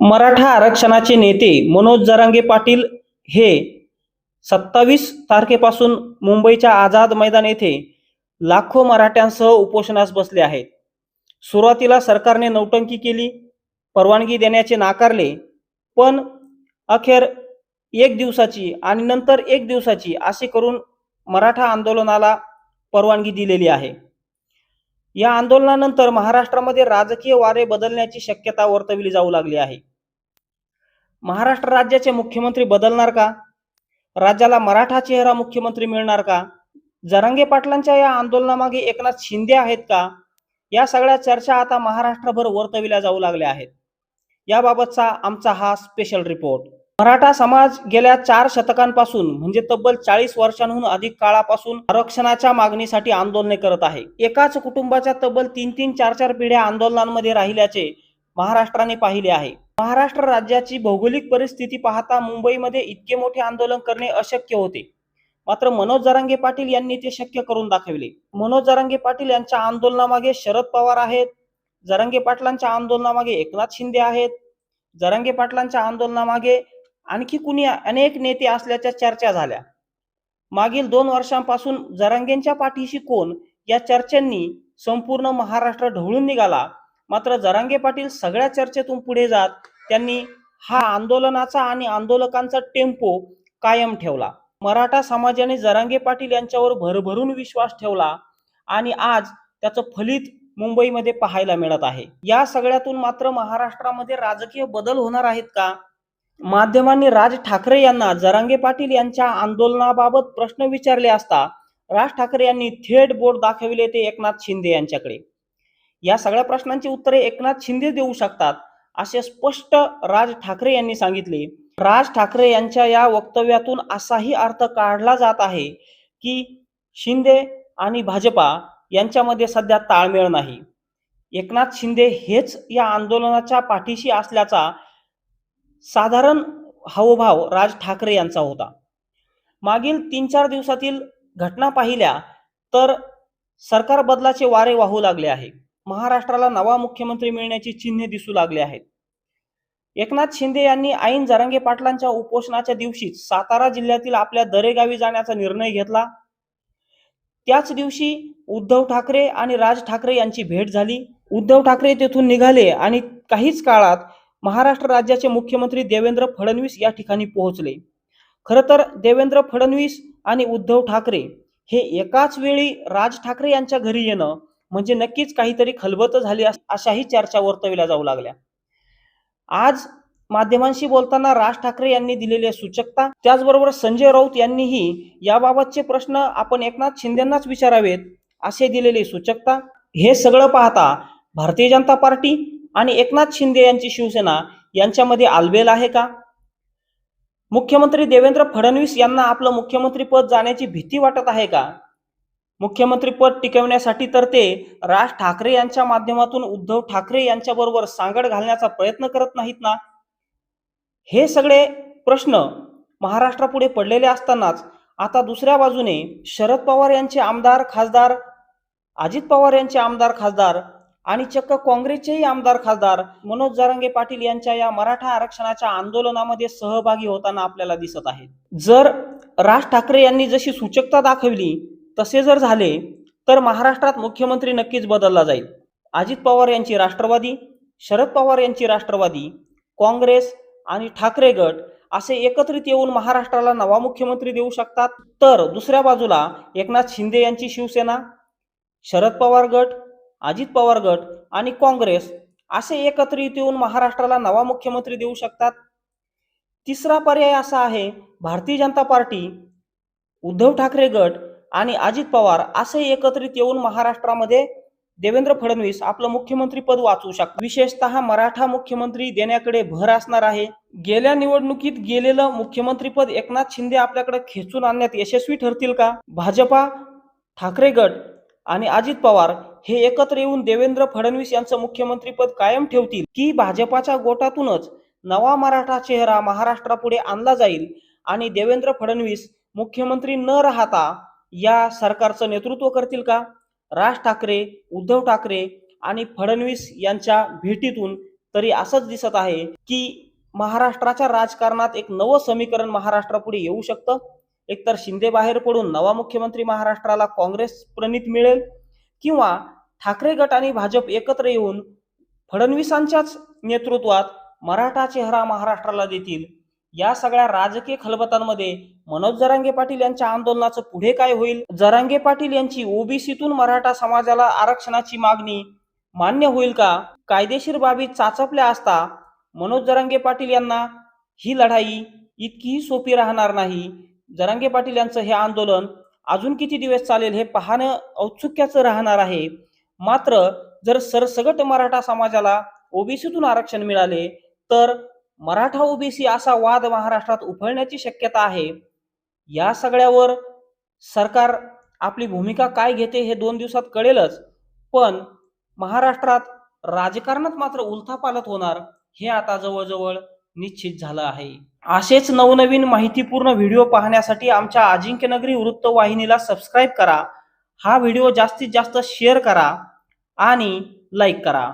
मराठा आरक्षणाचे नेते मनोज जरांगे पाटील हे सत्तावीस तारखेपासून मुंबईच्या आझाद मैदान येथे लाखो मराठ्यांसह उपोषणास बसले आहेत. सुरुवातीला सरकारने नौटंकी केली परवानगी देण्याचे नाकारले पण अखेर एक दिवसाची आणि नंतर एक दिवसाची असे करून मराठा आंदोलनाला परवानगी दिलेली आहे. या आंदोलनानंतर महाराष्ट्रामध्ये राजकीय वारे बदलण्याची शक्यता वर्तविली जाऊ लागली आहे. महाराष्ट्र राज्याचे मुख्यमंत्री बदलणार का? राज्याला मराठा चेहरा मुख्यमंत्री मिळणार का? जरांगे पाटलांच्या या आंदोलनामागे एकनाथ शिंदे आहेत का? या सगळ्या चर्चा आता महाराष्ट्रभर वर्तविल्या जाऊ लागल्या आहेत. याबाबतचा आमचा हा स्पेशल रिपोर्ट मराठा समाज गेल्या चार शतकांपासून म्हणजे तब्बल चाळीस वर्षांहून अधिक काळापासून आरक्षणाच्या मागणीसाठी आंदोलने करत आहे. एकाच कुटुंबाच्या तब्बल तीन तीन चार चार पिढ्या आंदोलनांमध्ये राहिल्याचे महाराष्ट्राने पाहिले आहे. महाराष्ट्र राज्याची भौगोलिक परिस्थिती पाहता मुंबईमध्ये इतके मोठे आंदोलन करणे अशक्य होते. मात्र मनोज जरांगे पाटील यांनी ते शक्य करून दाखविले. मनोज जरांगे पाटील यांच्या आंदोलनामागे शरद पवार आहेत. जरांगे पाटलांच्या आंदोलनामागे एकनाथ शिंदे आहेत. जरांगे पाटलांच्या आंदोलनामागे आणखी कुणी अनेक नेते असल्याच्या चर्चा झाल्या. मागील दोन वर्षांपासून जरांगेंच्या पाठीशी कोण या चर्चांनी संपूर्ण महाराष्ट्र ढवळून निघाला? मात्र जरांगे पाटील सगळ्या चर्चेतून पुढे जात त्यांनी हा आंदोलनाचा आणि आंदोलकांचा टेम्पो कायम ठेवला. मराठा समाजाने जरांगे पाटील यांच्यावर भरभरून विश्वास ठेवला आणि आज त्याचं फलित मुंबईमध्ये पाहायला मिळत आहे. या सगळ्यातून मात्र महाराष्ट्रामध्ये राजकीय बदल होणार आहेत का? माध्यमांनी राज ठाकरे यांना जरांगे पाटील यांच्या आंदोलनाबाबत प्रश्न विचारले असता राज ठाकरे यांनी थेट बोट दाखविले ते एकनाथ शिंदे यांच्याकडे. या सगळ्या प्रश्नांची उत्तरे एकनाथ शिंदे देऊ शकतात असे स्पष्ट राज ठाकरे यांनी सांगितले. राज ठाकरे यांच्या या वक्तव्यातून असाही अर्थ काढला जात आहे की शिंदे आणि भाजपा यांच्यामध्ये सध्या ताळमेळ नाही. एकनाथ शिंदे हेच या आंदोलनाच्या पाठीशी असल्याचा साधारण हावभाव राज ठाकरे यांचा होता. मागील तीन चार दिवसातील घटना पाहिल्या तर सरकार बदलाचे वारे वाहू लागले आहे. महाराष्ट्राला नवा मुख्यमंत्री मिळण्याची चिन्हे दिसू लागले आहेत. एकनाथ शिंदे यांनी ऐन जरांगे पाटलांच्या उपोषणाच्या दिवशी सातारा जिल्ह्यातील आपल्या दरेगावी जाण्याचा निर्णय घेतला. त्याच दिवशी उद्धव ठाकरे आणि राज ठाकरे यांची भेट झाली. उद्धव ठाकरे तेथून निघाले आणि काहीच काळात महाराष्ट्र राज्याचे मुख्यमंत्री देवेंद्र फडणवीस या ठिकाणी पोहोचले. खरं तर देवेंद्र फडणवीस आणि उद्धव ठाकरे हे एकाच वेळी राज ठाकरे यांच्या घरी येणं म्हणजे नक्कीच काहीतरी खलबत झाली अशाही चर्चा वर्तविल्या जाऊ लागल्या. आज माध्यमांशी बोलताना राज ठाकरे यांनी दिलेल्या सूचकता त्याचबरोबर संजय राऊत यांनीही याबाबतचे प्रश्न आपण एकनाथ शिंदेंनाच विचारावेत असे दिलेली सूचकता. हे सगळं पाहता भारतीय जनता पार्टी आणि एकनाथ शिंदे यांची शिवसेना यांच्यामध्ये आलबेल आहे का? मुख्यमंत्री देवेंद्र फडणवीस यांना आपलं मुख्यमंत्रीपद जाण्याची भीती वाटत आहे का? मुख्यमंत्रीपद टिकवण्यासाठी तर ते राज ठाकरे यांच्या माध्यमातून उद्धव ठाकरे यांच्याबरोबर सांगड घालण्याचा प्रयत्न करत नाहीत ना? हे सगळे प्रश्न महाराष्ट्रापुढे पडलेले असतानाच आता दुसऱ्या बाजूने शरद पवार यांचे आमदार खासदार अजित पवार यांचे आमदार खासदार आणि चक्क काँग्रेसचेही आमदार खासदार मनोज जारंगे पाटील यांच्या या मराठा आरक्षणाच्या आंदोलनामध्ये सहभागी होताना आपल्याला दिसत आहे. जर राज ठाकरे यांनी जशी सूचकता दाखवली तसे जर झाले तर महाराष्ट्रात मुख्यमंत्री नक्कीच बदलला जाईल. अजित पवार यांची राष्ट्रवादी शरद पवार यांची राष्ट्रवादी काँग्रेस आणि ठाकरे गट असे एकत्रित येऊन महाराष्ट्राला नवा मुख्यमंत्री देऊ शकतात. तर दुसऱ्या बाजूला एकनाथ शिंदे यांची शिवसेना शरद पवार गट अजित पवार गट आणि काँग्रेस असे एकत्रित येऊन महाराष्ट्राला नवा मुख्यमंत्री देऊ शकतात. तिसरा पर्याय असा आहे भारतीय जनता पार्टी उद्धव ठाकरे गट आणि अजित पवार असे एकत्रित येऊन महाराष्ट्रामध्ये देवेंद्र फडणवीस आपलं मुख्यमंत्री पद वाचवू शकतात. विशेषतः मराठा मुख्यमंत्री देण्याकडे भर असणार आहे. गेल्या निवडणुकीत गेलेलं मुख्यमंत्री पद एकनाथ शिंदे आपल्याकडे खेचून आणण्यात यशस्वी ठरतील का? भाजपा ठाकरे गट आणि अजित पवार हे एकत्र येऊन देवेंद्र फडणवीस यांचं मुख्यमंत्रीपद कायम ठेवतील की भाजपाच्या गोटातूनच नवा मराठा चेहरा महाराष्ट्रापुढे आणला जाईल आणि देवेंद्र फडणवीस मुख्यमंत्री न राहता या सरकारचं नेतृत्व करतील का? राज ठाकरे उद्धव ठाकरे आणि फडणवीस यांच्या भेटीतून तरी असंच दिसत आहे की महाराष्ट्राच्या राजकारणात एक नवं समीकरण महाराष्ट्रापुढे येऊ शकतं? एकतर शिंदे बाहेर पडून नवा मुख्यमंत्री महाराष्ट्राला काँग्रेस प्रणित मिळेल किंवा ठाकरे गट आणि भाजप एकत्र येऊन फडणवीसांच्याच नेतृत्वात मराठा चेहरा महाराष्ट्राला देतील? या सगळ्या राजकीय खलबतांमध्ये मनोज जरांगे पाटील यांच्या आंदोलनाचं पुढे काय होईल? जरांगे पाटील यांची ओबीसीतून मराठा समाजाला आरक्षणाची मागणी मान्य होईल का? कायदेशीर बाबी चाचपल्या असता मनोज जरांगे पाटील यांना ही लढाई इतकीही सोपी राहणार नाही. जरांगे पाटील यांचं हे आंदोलन अजून किती दिवस चालेल हे पाहणं औत्सुक्याचं राहणार आहे. मात्र जर सरसगट मराठा समाजाला ओबीसीतून आरक्षण मिळाले तर मराठा ओबीसी असा वाद महाराष्ट्रात उफळण्याची शक्यता आहे. या सगळ्यावर सरकार आपली भूमिका काय घेते हे दोन दिवसात कळेलच. पण महाराष्ट्रात राजकारणात मात्र उलथापालत होणार हे आता जवळजवळ निश्चित झालं आहे. असेच नवनवीन माहितीपूर्ण व्हिडिओ पाहण्यासाठी आमच्या अजिंक्यनगरी वृत्तवाहिनीला सबस्क्राईब करा. हा व्हिडिओ जास्तीत जास्त शेअर करा आणि लाईक करा.